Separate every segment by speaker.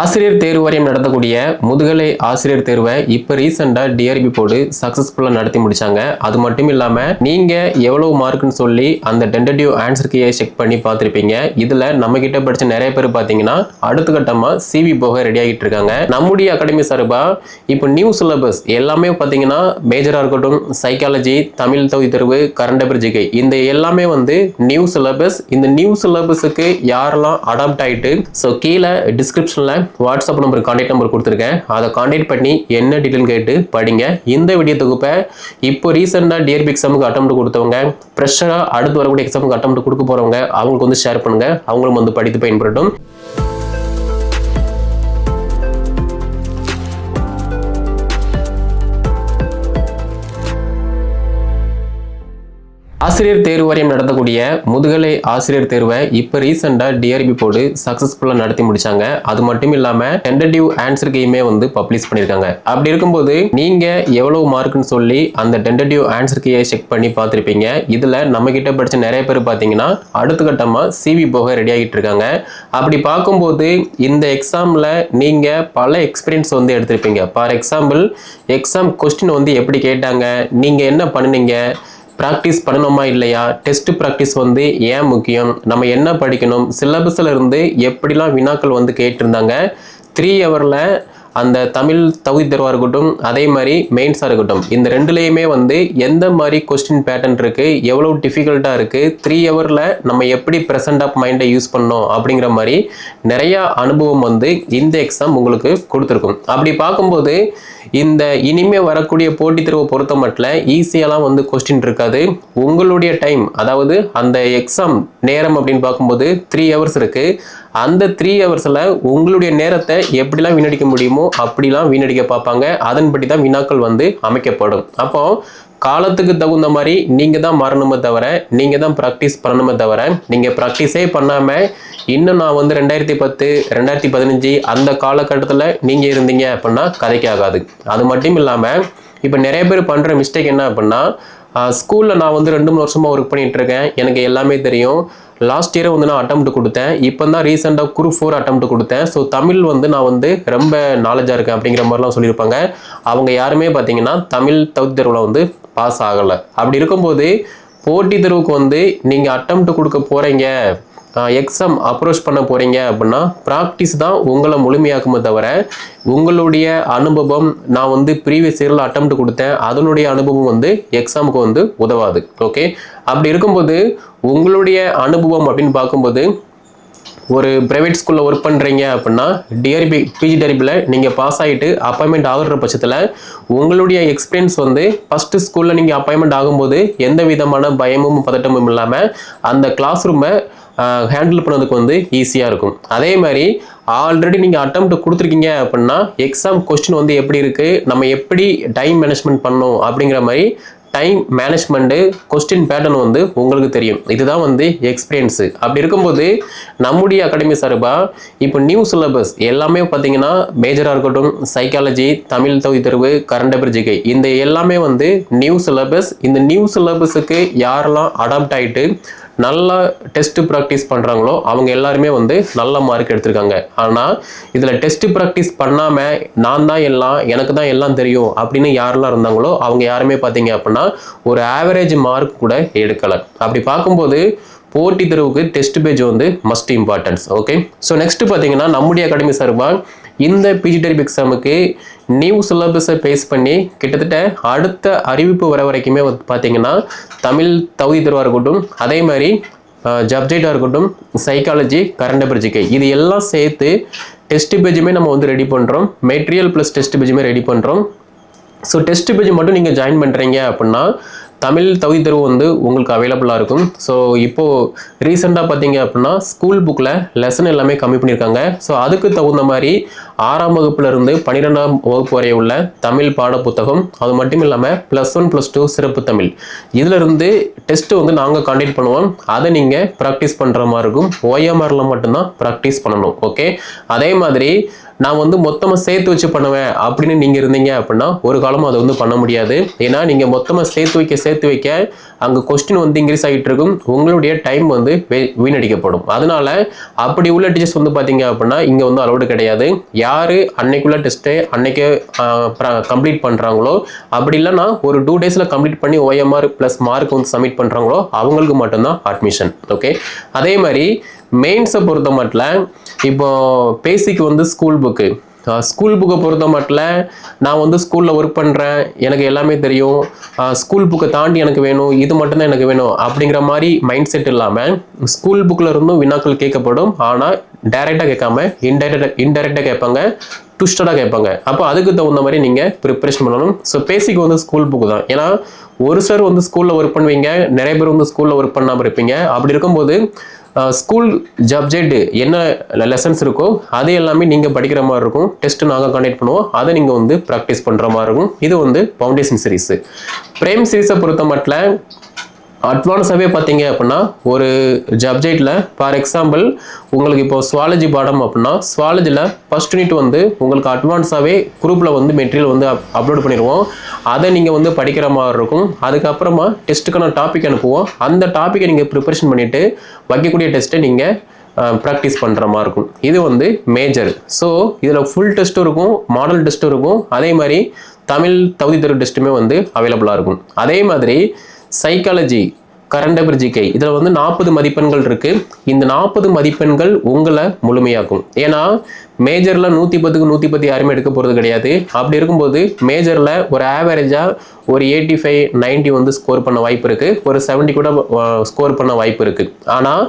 Speaker 1: ஆசிரியர் தேர்வு வாரியம் நடத்தக்கூடிய முதுகலை ஆசிரியர் தேர்வை இப்போ ரீசெண்டாக டிஆர்பி போர்டு சக்ஸஸ்ஃபுல்லாக நடத்தி முடிச்சாங்க. அது மட்டும் இல்லாமல் நீங்கள் எவ்வளவு மார்க்குன்னு சொல்லி அந்த டென்டேட்டிவ் ஆன்சர் கீயை செக் பண்ணி பார்த்துருப்பீங்க. இதில் நம்ம கிட்ட படிச்ச நிறைய பேர் பார்த்தீங்கன்னா அடுத்த கட்டமாக சிவி போக ரெடி ஆகிட்டு இருக்காங்க. நம்முடைய அகாடமி சார்பாக இப்போ நியூ சிலபஸ் எல்லாமே பார்த்தீங்கன்னா மேஜராக இருக்கட்டும் சைக்காலஜி தமிழ் தொகுதி தேர்வு கரண்ட் அஃபேர் ஜிகை இந்த எல்லாமே வந்து நியூ சிலபஸ் இந்த நியூ சிலபஸுக்கு யாரெல்லாம் அடாப்ட் ஆயிட்டு ஸோ கீழே டிஸ்கிரிப்ஷனில் வாட்ஸ்அப் நம்பர் கான்டாக்ட் நம்பர் கொடுத்துருக்கேன். அதை கான்டாக்ட் பண்ணி என்ன டீட்டெயில் கேட்டு படிங்க. இந்த வீடியோ தொகுப்பை இப்போ ரீசெண்டாக டிஆர்பி எக்ஸாமுக்கு அட்டம் கொடுத்தவங்க ஃப்ரெஷ்ஷாக அடுத்து வரக்கூடிய எக்ஸாமுக்கு அட்டம் கொடுக்க போகிறவங்க அவங்களுக்கு வந்து ஷேர் பண்ணுங்க. அவங்களும் வந்து படித்து பயன்படட்டும் ஆசிரியர் தேர்வு வாரியம் நடத்தக்கூடிய முதுகலை ஆசிரியர் தேர்வை இப்போ ரீசெண்டாக டிஆர்பி போர்டு சக்ஸஸ்ஃபுல்லாக நடத்தி முடிச்சாங்க. அது மட்டும் இல்லாமல் டென்டேட்டிவ் ஆன்சர் கேமே வந்து பப்ளிஷ் பண்ணியிருக்காங்க அப்படி இருக்கும்போது நீங்கள் எவ்வளவு மார்க்குன்னு சொல்லி அந்த டென்டேட்டிவ் ஆன்சர் கேயை செக் பண்ணி பார்த்துருப்பீங்க. இதில் நம்ம கிட்ட படித்த நிறைய பேர் பார்த்தீங்கன்னா அடுத்த கட்டமாக சிவி போக ரெடி ஆகிட்டு இருக்காங்க. அப்படி பார்க்கும்போது இந்த எக்ஸாமில் நீங்கள் பல எக்ஸ்பீரியன்ஸ் வந்து எடுத்திருப்பீங்க. ஃபார் எக்ஸாம்பிள் எக்ஸாம் கொஸ்டின் வந்து எப்படி கேட்டாங்க? நீங்கள் என்ன பண்ணுனீங்க? ப்ராக்டிஸ் பண்ணணுமா இல்லையா? டெஸ்ட் ப்ராக்டிஸ் வந்து ஏன் முக்கியம்? நம்ம என்ன படிக்கணும்? சிலபஸில் இருந்து எப்படிலாம் வினாக்கள் வந்து கேட்டிருந்தாங்க? த்ரீ ஹவரில் அந்த தமிழ் தகுதி தேர்வாக இருக்கட்டும் அதே மாதிரி மெயின்ஸாக இருக்கட்டும் இந்த ரெண்டுலேயுமே வந்து எந்த மாதிரி கொஸ்டின் பேட்டர்ன் இருக்குது எவ்வளோ டிஃபிகல்ட்டாக இருக்குது த்ரீ ஹவரில் நம்ம எப்படி ப்ரெசன்ட் ஆஃப் மைண்டை யூஸ் பண்ணோம் அப்படிங்கிற மாதிரி நிறையா அனுபவம் வந்து இந்த எக்ஸாம் உங்களுக்கு கொடுத்துருக்கும். அப்படி பார்க்கும்போது இந்த இனிமே வரக்கூடிய போட்டித் தேர்வை பொறுத்த மட்டும் ஈஸியாலாம் வந்து கொஸ்டின் இருக்காது. உங்களுடைய டைம் அதாவது அந்த எக்ஸாம் நேரம் அப்படின்னு பார்க்கும்போது த்ரீ ஹவர்ஸ் இருக்குது அந்த த்ரீ ஹவர்ஸில் உங்களுடைய நேரத்தை எப்படிலாம் வீணடிக்க முடியுமோ அப்படிலாம் வீணடிக்க பார்ப்பாங்க. அதன்படி தான் வினாக்கள் வந்து அமைக்கப்படும். அப்போ காலத்துக்கு தகுந்த மாதிரி நீங்கள் தான் மாறணுமே தவிர நீங்கள் தான் ப்ராக்டிஸ் பண்ணணுமே தவிர நீங்கள் ப்ராக்டிஸே பண்ணாமல் இன்னும் நான் வந்து ரெண்டாயிரத்தி பத்து ரெண்டாயிரத்தி பதினஞ்சு அந்த காலகட்டத்தில் நீங்கள் இருந்தீங்க அப்படின்னா கதைக்கு ஆகாது அது மட்டும் இல்லாமல் இப்போ நிறைய பேர் பண்ணுற மிஸ்டேக் என்ன அப்படின்னா ஸ்கூலில் நான் வந்து ரெண்டு மூணு வருஷமாக ஒர்க் பண்ணிட்டு இருக்கேன். எனக்கு எல்லாமே தெரியும். லாஸ்ட் இயர் வந்து நான் அட்டம் கொடுத்தேன். இப்போ தான் ரீசெண்டாக குரு ஃபோர் அட்டம் கொடுத்தேன். ஸோ தமிழ் வந்து நான் வந்து ரொம்ப நாலேஜாக இருக்கேன் அப்படிங்கிற மாதிரிலாம் சொல்லியிருப்பாங்க. அவங்க யாருமே பார்த்தீங்கன்னா தமிழ் தகுதி தேர்வில் வந்து பாஸ் ஆகலை. அப்படி இருக்கும்போது போட்டி தேர்வுக்கு வந்து நீங்கள் அட்டம் கொடுக்க போகிறீங்க எக்ஸாம் அப்ரோச் பண்ண போகிறீங்க அப்படின்னா ப்ராக்டிஸ் தான் உங்களை முழுமையாக்குமே தவிர உங்களுடைய அனுபவம் நான் வந்து ப்ரீவியஸ் இயரில் அட்டம் கொடுத்தேன் அதனுடைய அனுபவம் வந்து எக்ஸாமுக்கு வந்து உதவாது. ஓகே அப்படி இருக்கும்போது உங்களுடைய அனுபவம் அப்படின்னு பார்க்கும்போது ஒரு ப்ரைவேட் ஸ்கூலில் ஒர்க் பண்ணுறீங்க அப்படின்னா டிஆர்பி பிஜி டிஆர்பியில் நீங்கள் பாஸ் ஆகிட்டு அப்பாயின்மெண்ட் ஆகுற பட்சத்தில் உங்களுடைய எக்ஸ்பீரியன்ஸ் வந்து ஃபஸ்ட்டு ஸ்கூலில் நீங்கள் அப்பாயின்மெண்ட் ஆகும்போது எந்த விதமான பயமும் பதட்டமும் இல்லாமல் அந்த கிளாஸ் ரூமை ஹேண்டில் பண்ணதுக்கு வந்து ஈஸியாக இருக்கும். அதே மாதிரி ஆல்ரெடி நீங்கள் அட்டம் கொடுத்துருக்கீங்க அப்படின்னா எக்ஸாம் கொஸ்டின் வந்து எப்படி இருக்குது நம்ம எப்படி டைம் மேனேஜ்மெண்ட் பண்ணணும் அப்படிங்கிற மாதிரி டைம் மேனேஜ்மெண்ட்டு கொஸ்டின் பேட்டர்ன் வந்து உங்களுக்கு தெரியும். இதுதான் வந்து எக்ஸ்பீரியன்ஸு அப்படி இருக்கும்போது நம்முடைய அகாடமி சார்பாக இப்போ நியூ சிலபஸ் எல்லாமே பார்த்தீங்கன்னா மேஜராக இருக்கட்டும் சைக்காலஜி தமிழ் தகுதி தேர்வு கரண்ட் அஃபேர் ஜிகை இந்த எல்லாமே வந்து நியூ சிலபஸ் இந்த நியூ சிலபஸுக்கு யாரெல்லாம் அடாப்ட் ஆகிட்டு நல்லா டெஸ்ட் ப்ராக்டிஸ் பண்ணுறாங்களோ அவங்க எல்லாருமே வந்து நல்ல மார்க் எடுத்திருக்காங்க. ஆனால் இதில் டெஸ்ட் ப்ராக்டிஸ் பண்ணாமல் நான் தான் எல்லாம் எனக்கு தான் எல்லாம் தெரியும் அப்படின்னு யாரெல்லாம் இருந்தாங்களோ அவங்க யாருமே பார்த்தீங்க அப்படின்னா ஒரு ஆவரேஜ் மார்க் கூட எடுக்கலை. அப்படி பார்க்கும்போது போட்டி தேர்வுக்கு டெஸ்ட் பேஜ் வந்து must importance okay so next பார்த்தீங்கன்னா நம்முடைய அகாடமி சார்பாக இந்த பிஜிடெரிப் எக்ஸாமுக்கு நியூ சிலபஸை பேஸ் பண்ணி கிட்டத்தட்ட அடுத்த அறிவிப்பு வர வரைக்குமே வந்து பார்த்தீங்கன்னா தமிழ் தகுதி தேர்வாக இருக்கட்டும் அதே மாதிரி ஜப்ஜெக்டாக இருக்கட்டும் சைக்காலஜி கரண்ட் அஃபேர் இது எல்லாம் சேர்த்து டெஸ்ட் பேஜுமே நம்ம வந்து ரெடி பண்ணுறோம் மெட்டீரியல் ப்ளஸ் டெஸ்ட் பேஜுமே ரெடி பண்ணுறோம் ஸோ டெஸ்ட் பேஜ் மட்டும் நீங்கள் ஜாயின் பண்ணுறீங்க அப்படின்னா தமிழ் தகுதி தேர்வு வந்து உங்களுக்கு அவைலபிளாக இருக்கும். ஸோ இப்போது ரீசெண்டாக பார்த்தீங்க அப்படின்னா ஸ்கூல் புக்கில் லெசன் எல்லாமே கம்மி பண்ணியிருக்காங்க. ஸோ அதுக்கு தகுந்த மாதிரி ஆறாம் வகுப்புலேருந்து பன்னிரெண்டாம் வகுப்பு வரை உள்ள தமிழ் பாட புத்தகம் அது மட்டும் இல்லாமல் ப்ளஸ் ஒன் ப்ளஸ் டூ சிறப்பு தமிழ். இதிலிருந்து டெஸ்ட்டு வந்து நாங்கள் காண்டக்ட் பண்ணுவோம். அதை நீங்கள் ப்ராக்டிஸ் பண்ணுற மாதிரி இருக்கும். ஓஎம்ஆரில் மட்டும்தான் ப்ராக்டிஸ் பண்ணணும். ஓகே அதே மாதிரி நான் வந்து மொத்தமாக சேர்த்து வச்சு பண்ணுவேன் அப்படின்னு நீங்கள் இருந்தீங்க அப்படின்னா ஒரு காலமும் அதை வந்து பண்ண முடியாது. ஏன்னா நீங்கள் மொத்தமாக சேர்த்து வைக்க சேர்த்து வைக்க அங்கே கொஸ்டின் வந்து இன்க்ரீஸ் ஆகிட்டு இருக்கும். உங்களுடைய டைம் வந்து வீணடிக்கப்படும். அதனால அப்படி உள்ள டீச்சர்ஸ் வந்து பார்த்தீங்க அப்படின்னா இங்கே வந்து அலோடு கிடையாது. யார் அன்னைக்குள்ள டெஸ்ட்டு அன்னைக்கே கம்ப்ளீட் பண்ணுறாங்களோ அப்படி இல்லைன்னா ஒரு டூ டேஸில் கம்ப்ளீட் பண்ணி ஓஎம்ஆர் ப்ளஸ் மார்க் வந்து சப்மிட் பண்ணுறாங்களோ அவங்களுக்கு மட்டும்தான் அட்மிஷன் ஓகே அதே மாதிரி மெயின்ஸை பொறுத்த மட்டும் இப்போ பேசிக் வந்து ஸ்கூல் புக்கு ஸ்கூல் புக்கை பொறுத்த மட்டும் நான் வந்து ஸ்கூலில் ஒர்க் பண்ணுறேன் எனக்கு எல்லாமே தெரியும். ஸ்கூல் புக்கை தாண்டி எனக்கு வேணும் இது மட்டும்தான் எனக்கு வேணும் அப்படிங்கிற மாதிரி மைண்ட் செட் இல்லாமல் ஸ்கூல் புக்கில் இருந்தும் வினாக்கள் கேட்கப்படும். ஆனால் டைரெக்டாக கேட்காம இன்டைரக்டாக இன்டைரக்டாக கேட்பாங்க ட்விஸ்டடாக கேட்பாங்க. அப்போ அதுக்கு தகுந்த மாதிரி நீங்கள் ப்ரிப்பரேஷன் பண்ணணும். ஸோ பேசிக் வந்து ஸ்கூல் புக்கு தான். ஏன்னா ஒரு சார் வந்து ஸ்கூலில் ஒர்க் பண்ணுவீங்க நிறைய பேர் வந்து ஸ்கூலில் ஒர்க் பண்ணாமல் இருப்பீங்க. அப்படி இருக்கும்போது ஸ்கூல் ஜப்ஜெட் என்ன லெசன்ஸ் இருக்கோ அது எல்லாமே நீங்கள் படிக்கிற மாதிரி இருக்கும். டெஸ்ட் நாங்கள் கண்டக்ட் பண்ணுவோம். அதை நீங்கள் வந்து ப்ராக்டிஸ் பண்ணுற மாதிரி இருக்கும். இது வந்து ஃபவுண்டேஷன் சீரிஸு பிரேம் சீரிஸை பொறுத்த மட்டும் அட்வான்ஸாகவே பார்த்தீங்க அப்படின்னா ஒரு சப்ஜெக்டில் ஃபார் எக்ஸாம்பிள் உங்களுக்கு இப்போ சுவாலஜி பாடம் அப்படின்னா சுவாலஜியில் ஃபஸ்ட் யூனிட் வந்து உங்களுக்கு அட்வான்ஸாகவே குரூப்பில் வந்து மெட்டீரியல் வந்து அப்லோட் பண்ணிடுவோம். அதை நீங்கள் வந்து படிக்கிற மாதிரி இருக்கும். அதுக்கப்புறமா டெஸ்ட்டுக்கான டாபிக் அனுப்புவோம். அந்த டாப்பிக்கை நீங்கள் ப்ரிப்பரேஷன் பண்ணிவிட்டு வைக்கக்கூடிய டெஸ்ட்டை நீங்கள் ப்ராக்டிஸ் பண்ணுற மாதிரி இருக்கும். இது வந்து மேஜர் ஸோ இதில் ஃபுல் டெஸ்ட்டும் இருக்கும் மாடல் டெஸ்ட்டும் இருக்கும். அதே மாதிரி தமிழ் தகுதி தேர்வு டெஸ்ட்டுமே வந்து அவைலபிளாக இருக்கும். அதே மாதிரி சைக்காலஜி கரண்ட் அஃபேர் ஜிகே இதில் வந்து நாற்பது மதிப்பெண்கள் இருக்குது இந்த நாற்பது மதிப்பெண்கள் உங்களை முழுமையாக்கும். ஏன்னா மேஜரில் நூற்றி பத்துக்கு நூற்றி பத்து யாருமே எடுக்க போகிறது கிடையாது. அப்படி இருக்கும்போது மேஜரில் ஒரு ஆவரேஜாக ஒரு எயிட்டி ஃபைவ் நைன்ட்டி வந்து ஸ்கோர் பண்ண வாய்ப்பு இருக்குது ஒரு 70 கூட ஸ்கோர் பண்ண வாய்ப்பு இருக்குது ஆனால்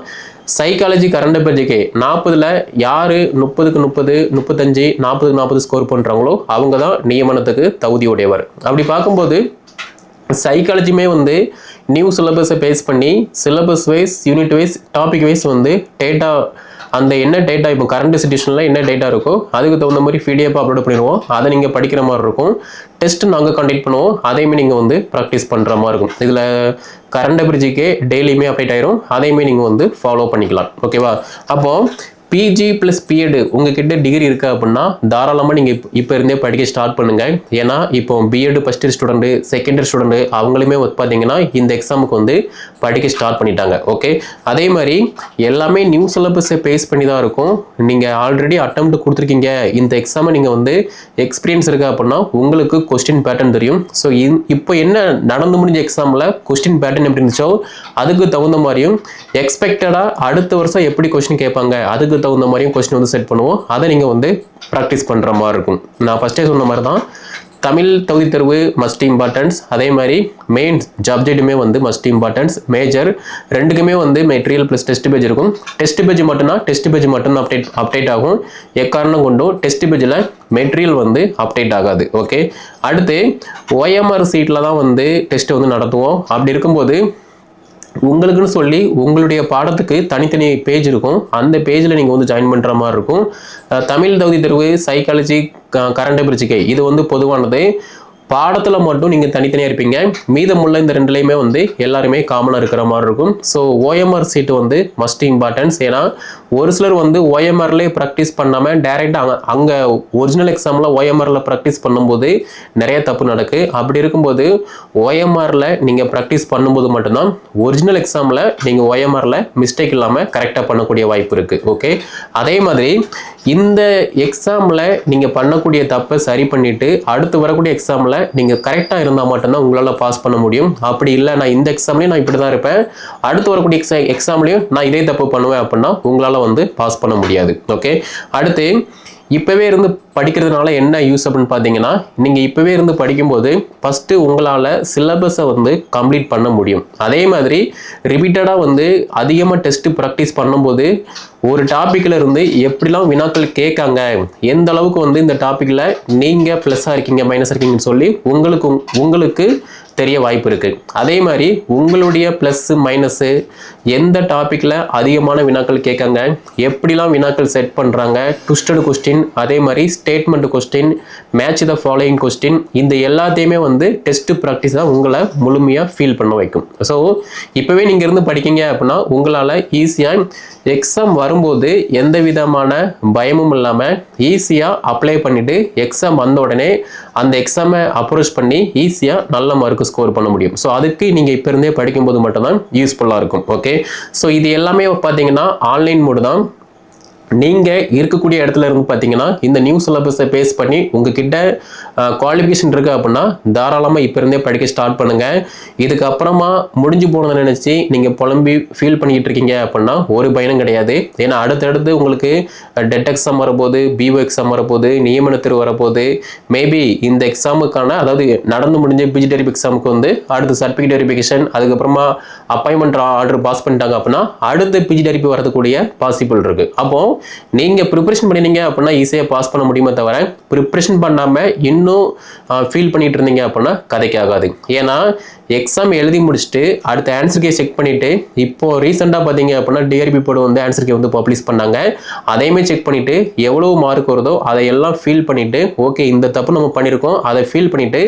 Speaker 1: சைக்காலஜி கரண்ட் அஃபேர் ஜிகே நாற்பதில் யார் முப்பதுக்கு முப்பது முப்பத்தஞ்சு நாற்பதுக்கு நாற்பது ஸ்கோர் பண்ணுறாங்களோ அவங்க தான் நியமனத்துக்கு தகுதியுடையவர். அப்படி பார்க்கும்போது சைக்காலஜியுமே வந்து நியூ சிலபஸை பேஸ் பண்ணி syllabus wise unit wise topic wise வந்து டேட்டா அந்த என்ன டேட்டா இப்போ கரண்ட் சுச்சுவேஷனில் என்ன டேட்டா இருக்கோ அதுக்கு தகுந்த மாதிரி பிடிஎஃப் அப்லோட் பண்ணிடுவோம். அதை நீங்கள் படிக்கிற மாதிரி இருக்கும். டெஸ்ட் நாங்கள் கண்டக்ட் பண்ணுவோம். அதையுமே நீங்கள் வந்து ப்ராக்டிஸ் பண்ணுற மாதிரி இருக்கும். இதில் கரண்ட் பிரிட்ஜுக்கே டெய்லியுமே அப்டேட் ஆயிரும். அதையுமே நீங்கள் வந்து ஃபாலோ பண்ணிக்கலாம். ஓகேவா அப்போது பிஜி ப்ளஸ் பிஎட் உங்ககிட்ட டிகிரி இருக்கா அப்படின்னா தாராளமாக நீங்கள் இப்போ இருந்தே படிக்க ஸ்டார்ட் பண்ணுங்க. ஏன்னா இப்போ BEd first year student second year student அவங்களுமே வந்து பார்த்தீங்கன்னா இந்த எக்ஸாமுக்கு வந்து படிக்க ஸ்டார்ட் பண்ணிட்டாங்க. ஓகே அதே மாதிரி எல்லாமே நியூ சிலபஸை பேஸ் பண்ணி தான் இருக்கும். நீங்கள் ஆல்ரெடி அட்டம் கொடுத்துருக்கீங்க. இந்த எக்ஸாமை நீங்கள் வந்து எக்ஸ்பீரியன்ஸ் இருக்கா அப்படின்னா உங்களுக்கு கொஸ்டின் பேட்டர்ன் தெரியும். ஸோ இப்போ என்ன நடந்து முடிஞ்ச எக்ஸாமில் கொஸ்டின் பேட்டர்ன் எப்படி இருந்துச்சோ அதுக்கு தகுந்த மாதிரியும் எக்ஸ்பெக்டடாக அடுத்த வருஷம் எப்படி கொஸ்டின் கேட்பாங்க? அதுக்கு தகுந்த மாதிரியும் கொஸ்டின் வந்து செட் பண்ணுவோம். அதை நீங்கள் வந்து ப்ராக்டிஸ் பண்ணுற மாதிரி இருக்கும். நான் ஃபஸ்ட்டே சொன்ன மாதிரி தான் தமிழ் தகுதி தேர்வு மஸ்ட் இம்பார்ட்டன்ஸ் அதே மாதிரி மெயின் சப்ஜெக்ட்டுமே வந்து மஸ்ட் இம்பார்ட்டன்ஸ் மேஜர் ரெண்டுக்குமே வந்து மெட்டீரியல் ப்ளஸ் டெஸ்ட் பேஜ் இருக்கும். டெஸ்ட் பேஜ் மட்டும்னா டெஸ்ட் பேஜ் மட்டும்தான் அப்டேட் அப்டேட் ஆகும். எக்காரணம் கொண்டும் டெஸ்ட் பேஜில் மெட்டீரியல் வந்து அப்டேட் ஆகாது. ஓகே அடுத்து ஓஎம்ஆர் சீட்டில் தான் வந்து டெஸ்ட் வந்து நடத்துவோம். அப்படி இருக்கும்போது உங்களுக்குன்னு சொல்லி உங்களுடைய பாடத்துக்கு தனித்தனி பேஜ் இருக்கும். அந்த பேஜில் நீங்கள் வந்து ஜாயின் பண்ணுற மாதிரி இருக்கும். தமிழ் தகுதி தேர்வு சைக்காலஜி கரண்ட் பிரிச்சிக்கை இது வந்து பொதுவானது. பாடத்தில் மட்டும் நீங்கள் தனித்தனியாக இருப்பீங்க. மீதமுள்ள இந்த ரெண்டுலேயுமே வந்து எல்லாருமே காமனாக இருக்கிற மாதிரி இருக்கும். ஸோ ஓஎம்ஆர் சீட்டு வந்து மஸ்ட் இம்பார்ட்டன்ஸ் ஏன்னா ஒரு சிலர் வந்து ஓஎம்ஆர்லேயே ப்ராக்டிஸ் பண்ணாமல் டைரெக்டாக அங்கே அங்கே ஒரிஜினல் எக்ஸாமில் ஓஎம்ஆரில் ப்ராக்டிஸ் பண்ணும்போது நிறைய தப்பு நடக்கு. அப்படி இருக்கும்போது ஓஎம்ஆரில் நீங்கள் ப்ராக்டிஸ் பண்ணும்போது மட்டும்தான் ஒரிஜினல் எக்ஸாமில் நீங்கள் ஓஎம்ஆரில் மிஸ்டேக் இல்லாமல் கரெக்டாக பண்ணக்கூடிய வாய்ப்பு இருக்குது ஓகே அதே மாதிரி இந்த எக்ஸாமில் நீங்கள் பண்ணக்கூடிய தப்பை சரி பண்ணிவிட்டு அடுத்து வரக்கூடிய எக்ஸாமில் நீங்கள் கரெக்டாக இருந்தால் மட்டும்தான் உங்களால் பாஸ் பண்ண முடியும். அப்படி இல்லை நான் இந்த எக்ஸாம்லேயும் நான் இப்படி தான் இருப்பேன். அடுத்து வரக்கூடிய எக்ஸா எக்ஸாம்லேயும் நான் இதே தப்பு பண்ணுவேன் அப்படின்னா உங்களால் வந்து பாஸ் பண்ண முடியாது. ஓகே அடுத்து இப்போவே இருந்து படிக்கிறதுனால என்ன யூஸ் அப்படின்னு பார்த்தீங்கன்னா நீங்கள் இப்போவே இருந்து படிக்கும்போது ஃபஸ்ட்டு உங்களால் சிலபஸை வந்து கம்ப்ளீட் பண்ண முடியும். அதே மாதிரி ரிப்பீட்டடாக வந்து அதிகமாக டெஸ்ட்டு ப்ராக்டிஸ் பண்ணும்போது ஒரு டாப்பிக்கில் இருந்து எப்படிலாம் வினாக்கள் கேட்காங்க எந்த அளவுக்கு வந்து இந்த டாப்பிக்கில் நீங்கள் ப்ளஸ்ஸாக இருக்கீங்க மைனஸாக இருக்கீங்கன்னு சொல்லி உங்களுக்கு உங்களுக்கு தெரிய வாய்ப்பு இருக்குது அதே மாதிரி உங்களுடைய ப்ளஸ்ஸு மைனஸு எந்த டாப்பிக்கில் அதிகமான வினாக்கள் கேட்காங்க எப்படிலாம் வினாக்கள் செட் பண்ணுறாங்க ட்விஸ்டட் கொஸ்டின் அதே மாதிரி statement question match the following question இந்த எல்லாத்தையுமே வந்து டெஸ்ட் ப்ராக்டிஸ் தான் உங்களை முழுமையாக ஃபீல் பண்ண வைக்கும். ஸோ இப்போவே நீங்கள் இருந்து படிக்கீங்க அப்படின்னா உங்களால் ஈஸியாக எக்ஸாம் வரும்போது எந்த விதமான பயமும் இல்லாமல் ஈஸியாக அப்ளை பண்ணிவிட்டு எக்ஸாம் வந்த உடனே அந்த எக்ஸாமை அப்ரோச் பண்ணி ஈஸியாக நல்ல மார்க்கு ஸ்கோர் பண்ண முடியும். ஸோ அதுக்கு நீங்கள் இப்போ இருந்தே படிக்கும்போது மட்டும்தான் யூஸ்ஃபுல்லாக இருக்கும். ஓகே ஸோ இது எல்லாமே பார்த்தீங்கன்னா ஆன்லைன் மோடு தான். நீங்கள் இருக்கக்கூடிய இடத்துல இருந்து பார்த்தீங்கன்னா இந்த நியூ சிலபஸை பேஸ் பண்ணி உங்ககிட்ட குவாலிஃபிகேஷன் இருக்குது அப்படின்னா தாராளமாக இப்போ இருந்தே படிக்க ஸ்டார்ட் பண்ணுங்கள் இதுக்கப்புறமா முடிஞ்சு போனதை நினச்சி நீங்கள் புலம்பி ஃபீல் பண்ணிக்கிட்டு இருக்கீங்க அப்படின்னா ஒரு பயனும் கிடையாது. ஏன்னா அடுத்தடுத்து உங்களுக்கு டெட் எக்ஸாம் வரப்போகுது பிஓ எக்ஸாம் வரப்போகுது நியமன தேர்வு வரப்போகுது. மேபி இந்த எக்ஸாமுக்கான அதாவது நடந்து முடிஞ்ச பிஜி டெரிப் எக்ஸாமுக்கு வந்து அடுத்து சர்டிஃபிகேட் வெரிஃபிகேஷன் அதுக்கப்புறமா அப்பாயின்மெண்ட் ஆர்டர் பாஸ் பண்ணிட்டாங்க அப்படின்னா அடுத்து பிஜி டெரிப்பி வரதுக்கூடிய பாசிபிள் இருக்குது அப்போது நீங்கள் ப்ரிப்ரேஷன் பண்ணினீங்க அப்படின்னா ஈஸியாக பாஸ் பண்ண முடியுமே தவிர ப்ரிப்ரேஷன் பண்ணாமல் இன்னும் ஃபீல் பண்ணிட்டு இருந்தீங்க அப்படின்னா கதைக்கு ஆகாது. ஏன்னா எக்ஸாம் எழுதி முடிச்சுட்டு அடுத்த ஆன்சர் கே செக் பண்ணிவிட்டு இப்போ ரீசெண்டாக பார்த்தீங்க அப்படின்னா டிஆர்பி போர்டு வந்து ஆன்சர் கே வந்து பப்ளிஷ் பண்ணாங்க. அதையுமே செக் பண்ணிவிட்டு எவ்வளோ மார்க் வருதோ அதை எல்லாம் ஃபீல் பண்ணிவிட்டு ஓகே இந்த தப்பு நம்ம பண்ணியிருக்கோம் அதை ஃபீல் பண்ணிவிட்டு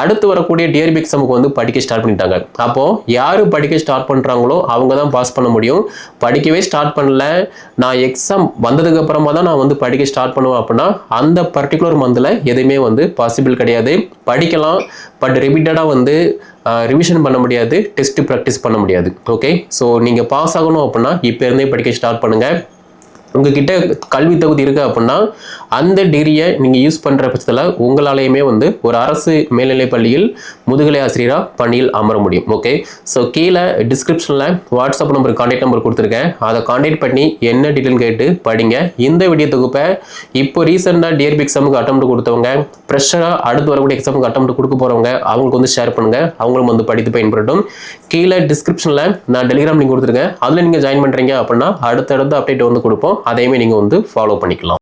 Speaker 1: அடுத்து வரக்கூடிய டிஆர்பி எக்ஸாமுக்கு வந்து படிக்க ஸ்டார்ட் பண்ணிட்டாங்க. அப்போது யார் படிக்க ஸ்டார்ட் பண்ணுறாங்களோ அவங்க தான் பாஸ் பண்ண முடியும். படிக்கவே ஸ்டார்ட் பண்ணல. நான் எக்ஸாம் வந்ததுக்கப்புறமா தான் நான் வந்து படிக்க ஸ்டார்ட் பண்ணுவேன் அப்படின்னா அந்த பர்டிகுலர் மந்தில் எதுவுமே வந்து பாசிபிள் கிடையாது. படிக்கலாம். பட் ரிப்பீட்டடாக வந்து ரிவிஷன் பண்ண முடியாது டெஸ்ட் ப்ராக்டிஸ் பண்ண முடியாது. ஓகே ஸோ நீங்கள் பாஸ் ஆகணும் அப்படின்னா இப்போ இருந்தே படிக்க ஸ்டார்ட் பண்ணுங்கள் உங்ககிட்ட கல்வி தகுதி இருக்குது அப்படின்னா அந்த டிகிரியை நீங்கள் யூஸ் பண்ணுற பட்சத்தில் உங்களாலேயுமே வந்து ஒரு அரசு மேல்நிலைப் பள்ளியில் முதுகலை ஆசிரியராக பணியில் அமர முடியும். ஓகே ஸோ கீழே டிஸ்கிரிப்ஷனில் வாட்ஸ்அப் நம்பர் கான்டாக்ட் நம்பர் கொடுத்துருக்கேன். அதை கான்டாக்ட் பண்ணி என்ன டீட்டெயில் கேட்டு படிங்க. இந்த வீடியோ தொகுப்பை இப்போ ரீசெண்டாக டிஆர்பி எக்ஸாமுக்கு அட்டம் கொடுத்தவங்க ஃப்ரெஷ்ஷராக அடுத்து வரக்கூடிய எக்ஸாமுக்கு அட்டம் கொடுக்க போகிறவங்க அவங்களுக்கு வந்து ஷேர் பண்ணுங்கள் அவங்களும் வந்து படித்து பயன்படட்டும் கீழே டிஸ்கிரிப்ஷனில் நான் டெலிகிராம் லிங்க் கொடுத்துருக்கேன். அதில் நீங்கள் ஜாயின் பண்ணுறீங்க அப்படின்னா அடுத்தடுத்து அப்டேட் வந்து கொடுப்போம். அதையுமே நீங்கள் வந்து ஃபாலோ பண்ணிக்கலாம்.